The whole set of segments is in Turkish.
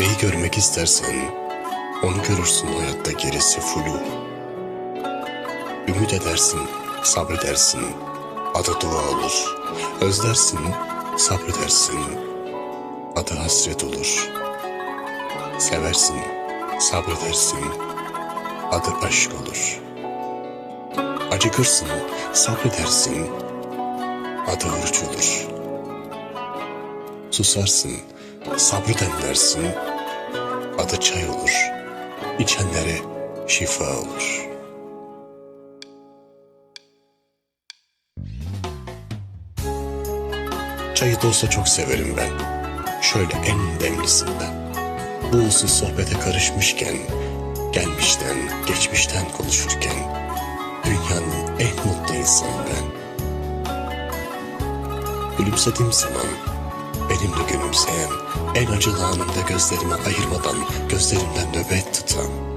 Neyi görmek istersen onu görürsün hayatta gerisi flu. Ümit edersin, sabredersin, adı dua olur. Özlersin, sabredersin, adı hasret olur. Seversin, sabredersin, adı aşk olur. Acıkırsın, sabredersin, adı oruç olur. Susarsın, sabreden dersin, çay olur. İçenlere şifa olur. Çayı da olsa çok severim ben. Şöyle en demlisinden. Bu usul sohbete karışmışken, gelmişten, geçmişten konuşurken, dünyanın en mutlu insanı ben. Gülümsediğim zaman benimle gülümseyen, en acılı anımda gözlerimi ayırmadan gözlerimden nöbet tutan.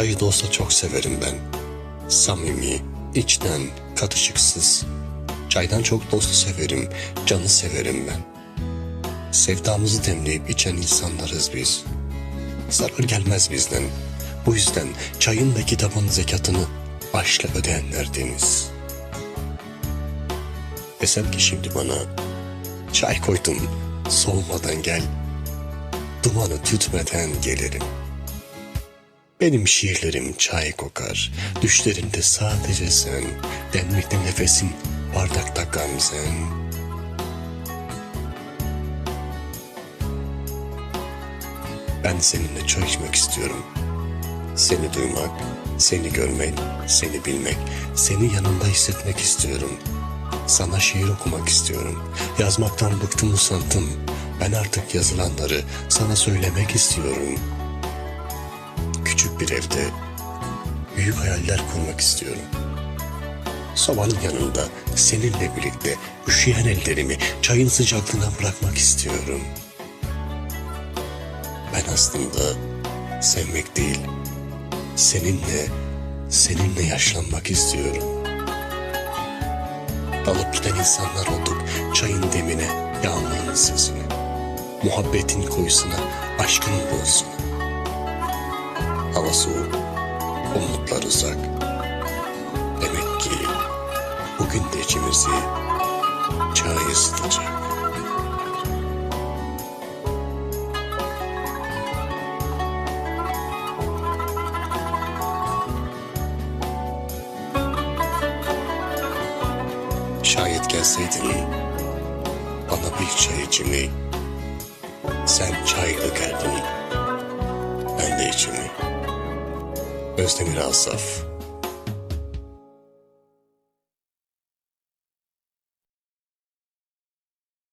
Çayı da olsa çok severim ben. Samimi, içten, katışıksız. Çaydan çok dostu severim, canı severim ben. Sevdamızı demleyip içen insanlarız biz. Zarar gelmez bizden. Bu yüzden çayın ve kitabın zekatını aşkla ödeyenlerdeniz. Desem ki şimdi bana, çay koydum, soğumadan gel, dumanı tütmeden gelirim. Benim şiirlerim çay kokar, düşlerinde sadece sen, demlikte nefesin, bardakta gamzen. Ben seninle çay içmek istiyorum. Seni duymak, seni görmek, seni bilmek, seni yanımda hissetmek istiyorum. Sana şiir okumak istiyorum. Yazmaktan bıktım usandım. Ben artık yazılanları sana söylemek istiyorum. Küçük bir evde büyük hayaller kurmak istiyorum. Sobanın yanında seninle birlikte üşüyen ellerimi çayın sıcaklığına bırakmak istiyorum. Ben aslında sevmek değil, seninle, seninle yaşlanmak istiyorum. Dalıp giden insanlar olduk çayın demine, yağmurun sesine, muhabbetin koyusuna, aşkın boğusuna. Hava soğuk, umutlar uzak. Demek ki bugün de içimizi çay ısıtacak. Şayet gelseydin bana bir çay içimi, sen çaylı geldin, ben de içimi. Özdemir Asaf